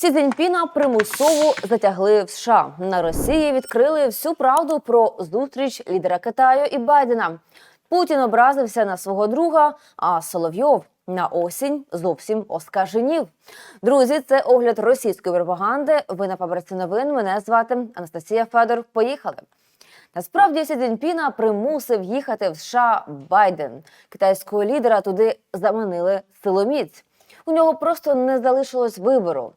Сі Цзіньпіна примусово затягли в США. На Росії відкрили всю правду про зустріч лідера Китаю і Байдена. Путін образився на свого друга, а Соловйов на осінь зовсім оскаженів. Друзі, це огляд російської пропаганди. Ви на фабриці новин. Мене звати Анастасія Федор. Поїхали. Насправді Сі Цзіньпіна примусив їхати в США Байден. Китайського лідера туди заманили силоміць. У нього просто не залишилось вибору.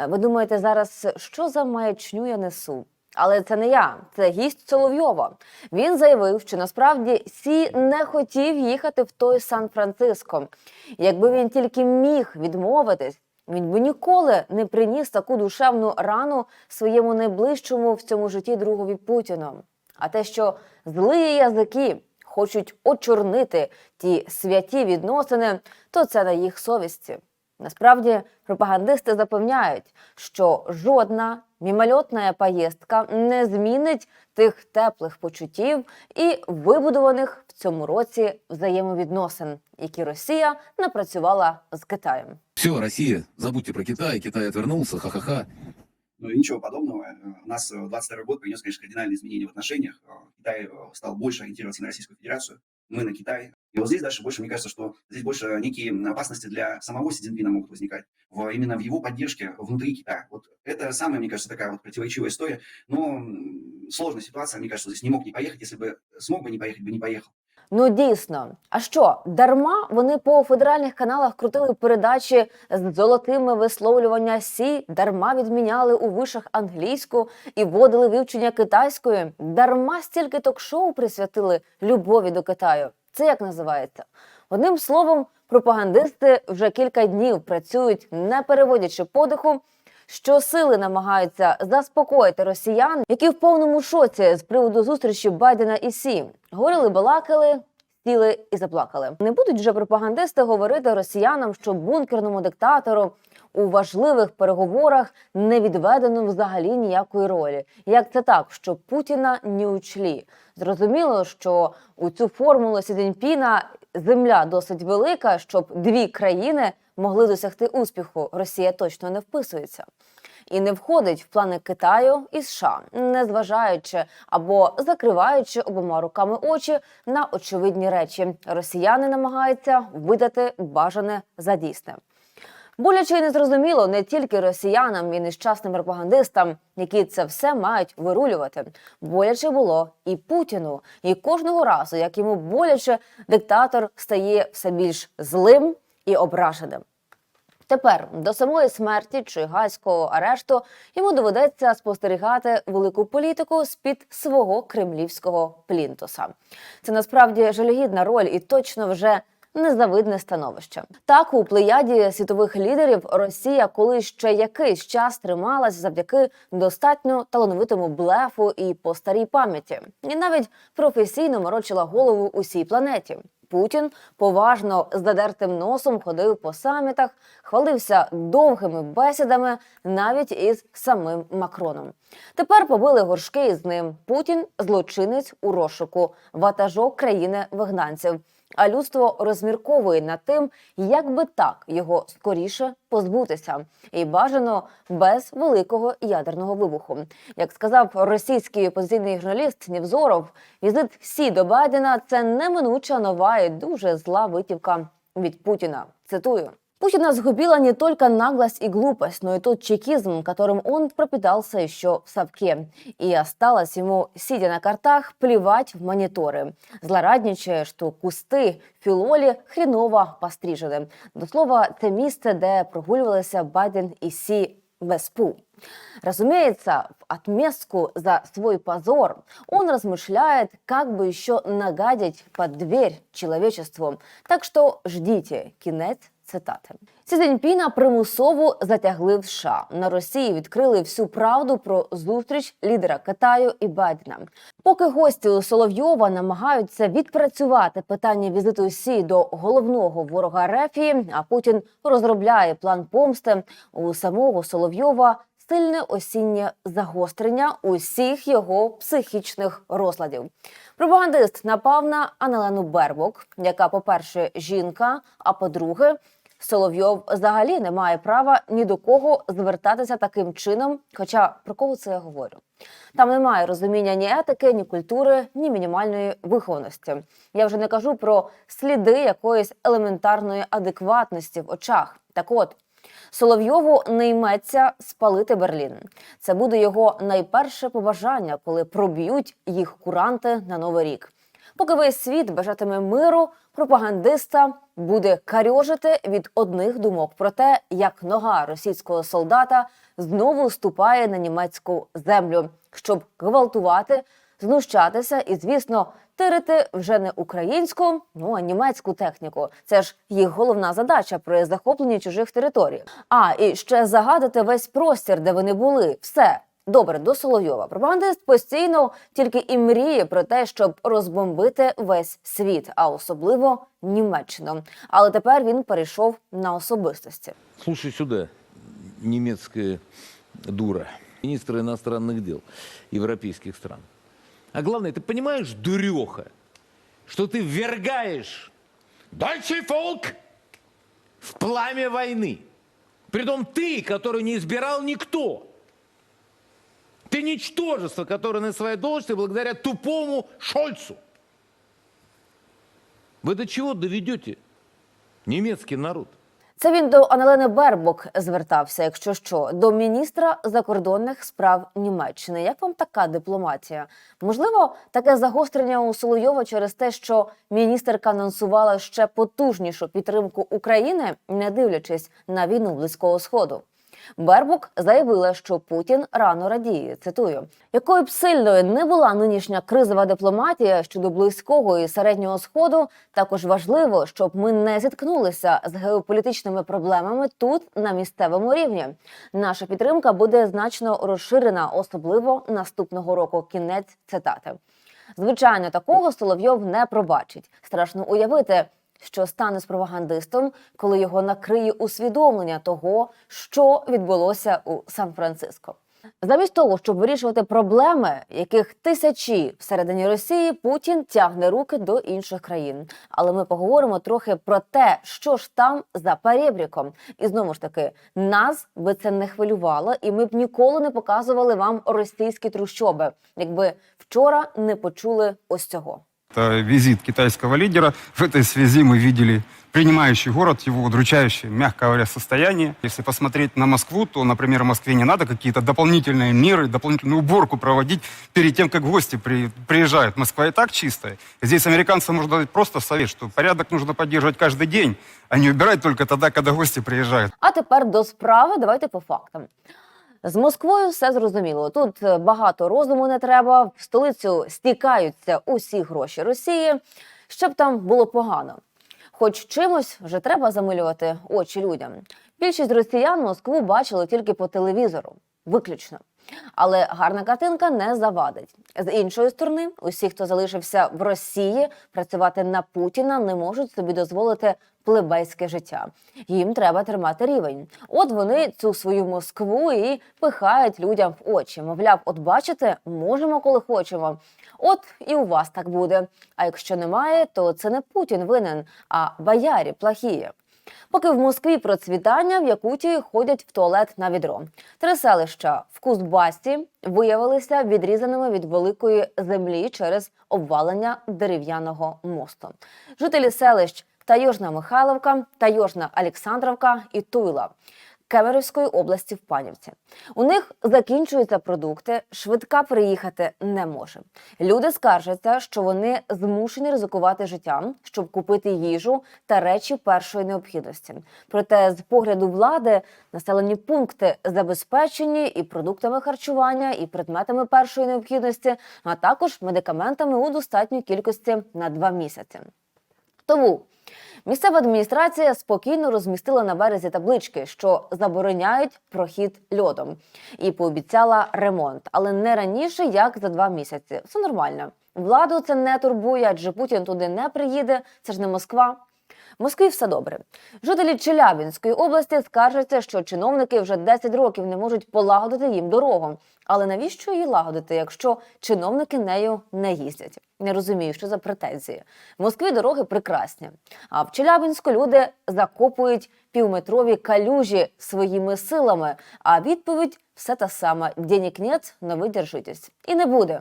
Е, Ви думаєте зараз, що за маячню я несу? Але це не я, це гість Соловйова. Він заявив, що насправді Сі не хотів їхати в той Сан-Франциско. Якби він тільки міг відмовитись, він би ніколи не приніс таку душевну рану своєму найближчому в цьому житті другові Путіну. А те, що злі язики хочуть очорнити ті святі відносини, то це на їх совісті. Насправді пропагандисти запевняють, що жодна мімольотна поїздка не змінить тих теплих почуттів і вибудованих в цьому році взаємовідносин, які Росія напрацювала з Китаєм. Все, Россия, забудьте про Китай, Китай отвернулся, ха-ха-ха. Ну, и ничего подобного. Э, У нас э, 22 год принес, конечно, кардинальные изменения в отношениях. Э, Китай э, стал больше ориентироваться на Российскую Федерацию, Мы на Китай. И вот здесь дальше больше, мне кажется, что здесь больше некие опасности для самого Си Цзиньпина могут возникать. В, именно в его поддержке внутри Китая. Вот это самая, мне кажется, такая вот противоречивая история. Но сложная ситуация, мне кажется, здесь не мог не поехать. Если бы смог бы не поехать, бы не поехал. Ну дійсно. А що дарма вони по федеральних каналах крутили передачі з золотими висловлювання сі, дарма відміняли у вишах англійську і вводили вивчення китайської. Дарма стільки ток-шоу присвятили любові до Китаю. Це як називається? Одним словом, пропагандисти вже кілька днів працюють, не переводячи подиху. Щосили намагаються заспокоїти росіян, які в повному шоці з приводу зустрічі Байдена і Сі. Говорили, балакали, сіли і заплакали. Не будуть вже пропагандисти говорити росіянам, що бункерному диктатору у важливих переговорах не відведено взагалі ніякої ролі. Як це так, що Путіна не учлі? Зрозуміло, що у цю формулу Сі Цзіньпіна земля досить велика, щоб дві країни могли досягти успіху. Росія точно не вписується. І не входить в плани Китаю і США, незважаючи або закриваючи обома руками очі на очевидні речі. Росіяни намагаються видати бажане за дійсне. Боляче і незрозуміло не тільки росіянам і нещасним пропагандистам, які це все мають вирулювати. Боляче було і Путіну. І кожного разу, як йому боляче, диктатор стає все більш злим і ображеним. Тепер до самої смерті чи гайського арешту йому доведеться спостерігати велику політику з під свого кремлівського плінтуса. Це насправді жалюгідна роль і точно вже незавидне становище. Так у плеяді світових лідерів Росія коли ще якийсь час трималась завдяки достатньо талановитому блефу і по старій пам'яті, і навіть професійно морочила голову усій планеті. Путін поважно з задертим носом ходив по самітах, хвалився довгими бесідами навіть із самим Макроном. Тепер побили горшки із ним. Путін злочинець у розшуку, ватажок країни вигнанців. А людство розмірковує над тим, як би так його скоріше позбутися, і бажано без великого ядерного вибуху. Як сказав російський опозиційний журналіст Нівзоров, візит Сі до Байдена це неминуча нова і дуже зла витівка від Путіна. Цитую. Путина сгубила не только наглость и глупость, но и тот чекизм, которым он пропитался еще в совке. И осталось ему, сидя на картах, плевать в мониторы, злорадничая, що кусти філолі хріново пострижені. До слова, це місце, де прогулювалися Байден і Сі без пу. Разумеется, в отместку за свой позор он размышляет, как бы еще нагадить под дверь человечеству. Так что ждите, кінець цитати. Сі Цзіньпіна примусово затягли в США. На Росії відкрили всю правду про зустріч лідера Китаю і Байдена. Поки гості у Соловйова намагаються відпрацювати питання візиту Сі до головного ворога Рефії, а Путін розробляє план помсти у самого Соловйова. Сильне осіннє загострення усіх його психічних розладів. Пропагандист напав на Анелену Бербок, яка, по-перше, жінка, а по-друге, Соловйов взагалі не має права ні до кого звертатися таким чином. Хоча про кого це я говорю? Там немає розуміння ні етики, ні культури, ні мінімальної вихованості. Я вже не кажу про сліди якоїсь елементарної адекватності в очах. Так от. Соловйову не йметься спалити Берлін. Це буде його найперше побажання, коли проб'ють їх куранти на новий рік. Поки весь світ бажатиме миру, пропагандиста буде карьожити від одних думок про те, як нога російського солдата знову ступає на німецьку землю, щоб гвалтувати, знущатися і, звісно, тирити вже не українську, ну а німецьку техніку. Це ж їх головна задача при захопленні чужих територій. А і ще загадати весь простір, де вони були. Все. Добре, до Соловйова. Пропагандист постійно тільки і мріє про те, щоб розбомбити весь світ, а особливо Німеччину. Але тепер він перейшов на особистості. Слушай сюда, немецкая дура, министр иностранных дел европейских стран. А главное, ты понимаешь, дуреха, что ты ввергаешь Deutsche Volk в пламя войны. Притом ты, который не избирал никто. Ты ничтожество, которое на своей должности благодаря тупому Шольцу. Вы до чего доведете немецкий народ? Це він до Анелени Бербок звертався, якщо що, до міністра закордонних справ Німеччини. Як вам така дипломатія? Можливо, таке загострення у Соловйова через те, що міністерка анонсувала ще потужнішу підтримку України, не дивлячись на війну близького сходу. Бербук заявила, що Путін рано радіє. Цитую: якою б сильною не була нинішня кризова дипломатія щодо близького і середнього сходу, також важливо, щоб ми не зіткнулися з геополітичними проблемами тут на місцевому рівні. Наша підтримка буде значно розширена, особливо наступного року. Кінець цитати. Звичайно, такого Соловйов не пробачить. Страшно уявити, що стане з пропагандистом, коли його накриє усвідомлення того, що відбулося у Сан-Франциско. Замість того, щоб вирішувати проблеми, яких тисячі всередині Росії, Путін тягне руки до інших країн. Але ми поговоримо трохи про те, що ж там за перебріком. І знову ж таки, нас би це не хвилювало, і ми б ніколи не показували вам російські трущоби, якби вчора не почули ось цього. Это визит китайского лидера. В этой связи мы видели принимающий город, его удручающее, мягко говоря, состояние. Если посмотреть на Москву, то, например, в Москве не надо какие-то дополнительные меры, дополнительную уборку проводить перед тем, как гости при- приезжают. Москва и так чистая. Здесь американцам можно дать просто совет, что порядок нужно поддерживать каждый день, а не убирать только тогда, когда гости приезжают. А тепер до справи. Давайте по фактам. З Москвою все зрозуміло. Тут е, багато розуму не треба. В столицю стікаються усі гроші Росії, щоб там було погано. Хоч чимось вже треба замилювати очі людям. Більшість росіян Москву бачили тільки по телевізору, виключно. Але гарна картинка не завадить. З іншої сторони, усі, хто залишився в Росії, працювати на Путіна не можуть собі дозволити плебейське життя. Їм треба тримати рівень. От вони цю свою Москву і пихають людям в очі. Мовляв, от бачите, можемо, коли хочемо. От і у вас так буде. А якщо немає, то це не Путін винен, а боярі плохії. Поки в Москві процвітання, в Якутії ходять в туалет на відро. Три селища в Кузбасі виявилися відрізаними від великої землі через обвалення дерев'яного мосту. Жителі селищ Тайожна Михайловка, Тайожна Олександровка і Туйла. Кемерівської області в Панівці. У них закінчуються продукти, швидка приїхати не може. Люди скаржаться, що вони змушені ризикувати життям, щоб купити їжу та речі першої необхідності. Проте, з погляду влади, населені пункти забезпечені і продуктами харчування, і предметами першої необхідності, а також медикаментами у достатній кількості на два місяці. Тому місцева адміністрація спокійно розмістила на березі таблички, що забороняють прохід льодом, і пообіцяла ремонт, але не раніше як за два місяці. Все нормально. Владу це не турбує, адже Путін туди не приїде. Це ж не Москва. В Москві все добре. Жителі Челябінської області скаржаться, що чиновники вже 10 років не можуть полагодити їм дорогу. Але навіщо її лагодити, якщо чиновники нею не їздять? Не розумію, що за претензії. В Москві дороги прекрасні, а в Челябінську люди закопують півметрові калюжі своїми силами. А відповідь все та сама: денег нет, но ви держитесь. І не буде.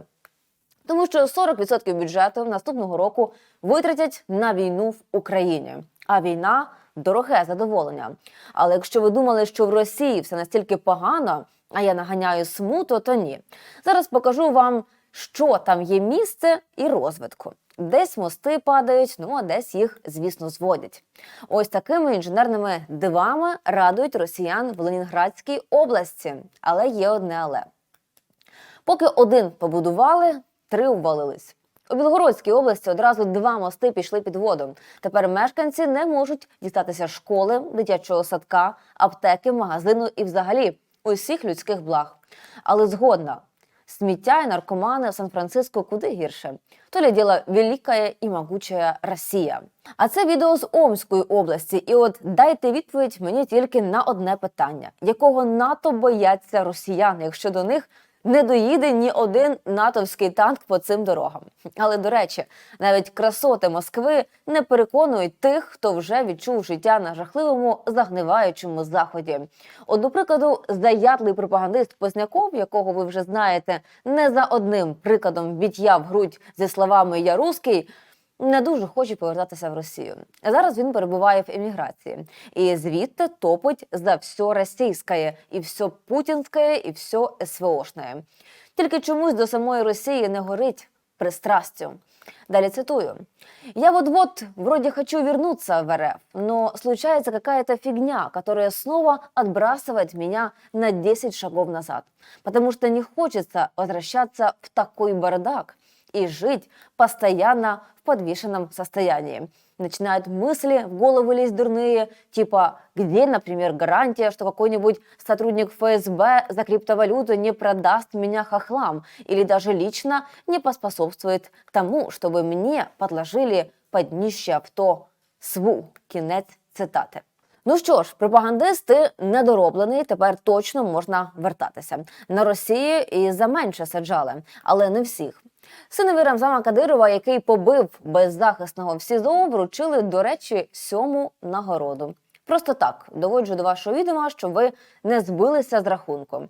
Тому що 40% бюджету наступного року витратять на війну в Україні. А війна дороге задоволення. Але якщо ви думали, що в Росії все настільки погано, а я наганяю смуту, то ні. Зараз покажу вам, що там є місце і розвитку. Десь мости падають, ну а десь їх, звісно, зводять. Ось такими інженерними дивами радують росіян в Ленінградській області. Але є одне але. Поки один побудували, три обвалились. У Білгородській області одразу два мости пішли під воду. Тепер мешканці не можуть дістатися школи, дитячого садка, аптеки, магазину і взагалі усіх людських благ. Але згодна. Сміття і наркомани Сан-Франциско куди гірше. То ли діла велика і могучая Росія. А це відео з Омської області. І от дайте відповідь мені тільки на одне питання: якого НАТО бояться росіяни, якщо до них не доїде ні один натовський танк по цим дорогам. Але до речі, навіть красоти Москви не переконують тих, хто вже відчув життя на жахливому загниваючому заході. От, до прикладу, заядлий пропагандист Позняков, якого ви вже знаєте, не за одним прикладом біт'я в грудь зі словами Я руський. Не дуже хоче повертатися в Росію. Зараз він перебуває в еміграції і звідти топить за все російське, і все путінське, і все СВОшне. Тільки чомусь до самої Росії не горить пристрастю. Далі цитую. «Я вот-вот вроде хочу вернуться в РФ, но случается какая-то фигня, которая снова отбрасывает меня на 10 шагов назад, потому что не хочется возвращаться в такой бардак и жить постоянно в подвешенном состоянии. Начинают мысли в голову лезть дурные, типа, где, например, гарантия, что какой-нибудь сотрудник ФСБ за криптовалюту не продаст меня хохлам или даже лично не поспособствует тому, чтобы мне подложили под днище авто СВУ. Кінець цитати. Ну що ж, пропагандисти недороблений, тепер точно можна вертатися. На Росії і за менше саджали, але не всіх. Синові Рамзана Кадирова, який побив беззахисного в СІЗО, вручили, до речі, сьому нагороду. Просто так доводжу до вашого відома, щоб ви не збилися з рахунку.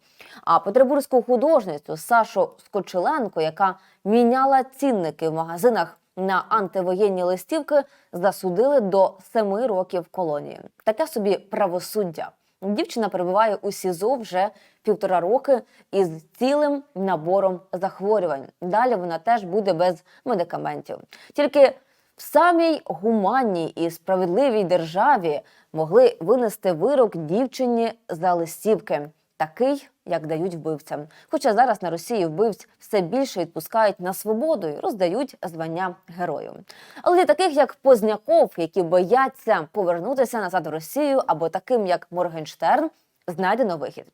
А петербурзьку художницю Сашу Скочеленко, яка міняла цінники в магазинах на антивоєнні листівки, засудили до семи років колонії. Таке собі правосуддя. Дівчина перебуває у СІЗО вже півтора роки із цілим набором захворювань. Далі вона теж буде без медикаментів. Тільки в самій гуманній і справедливій державі могли винести вирок дівчині за листівки, такий, як дають вбивцям. Хоча зараз на Росії вбивць все більше відпускають на свободу і роздають звання герою. Але для таких як Позняков, які бояться повернутися назад в Росію, або таким як Моргенштерн, знайдено вихід.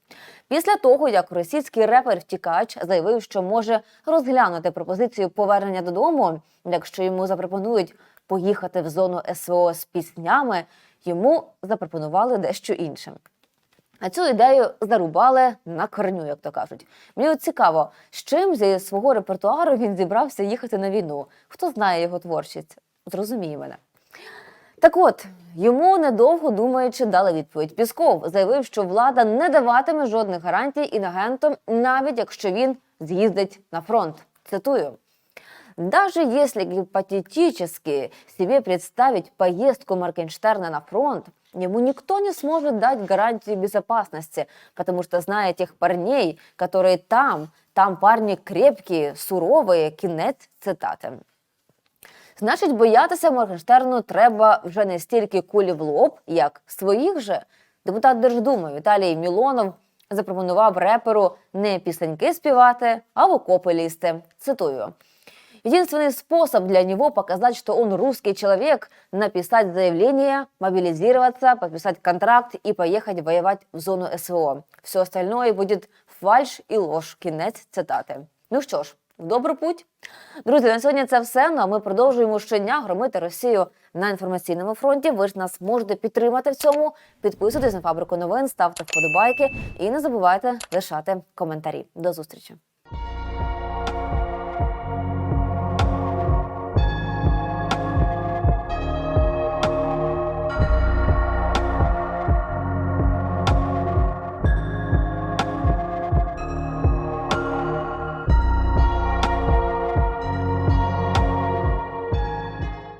Після того, як російський репер втікач заявив, що може розглянути пропозицію повернення додому, якщо йому запропонують поїхати в зону СВО з піснями, йому запропонували дещо інше. А цю ідею зарубали на корню, як то кажуть. Мені от цікаво, з чим зі свого репертуару він зібрався їхати на війну. Хто знає його творчість? Зрозуміє мене. Так от, йому недовго думаючи дали відповідь. Пісков заявив, що влада не даватиме жодних гарантій інагентам, навіть якщо він з'їздить на фронт. Цитую. Даже если гипотетически себе представить поездку Моргенштерна на фронт, ему никто не сможет дать гарантии безопасности, потому что зная тех парней, которые там, там парни крепкие, суровые, кінець цитати. Значить, боятися Моргенштерну треба вже не стільки кулі в лоб, як своїх же. Депутат Держдуми Віталій Мілонов запропонував реперу не пісеньки співати, а в окопи лізти. Цитую. Единственный способ для него показать, что он русский человек, написать заявление, мобилизироваться, подписать контракт и поехать воевать в зону СВО. Все остальное будет фальш и ложь. Кінець цитати. Ну що ж, в добру путь. Друзі, на сьогодні це все. Ну а ми продовжуємо щодня громити Росію на інформаційному фронті. Ви ж нас можете підтримати в цьому. Підписуйтесь на фабрику новин, ставте вподобайки і не забувайте лишати коментарі. До зустрічі.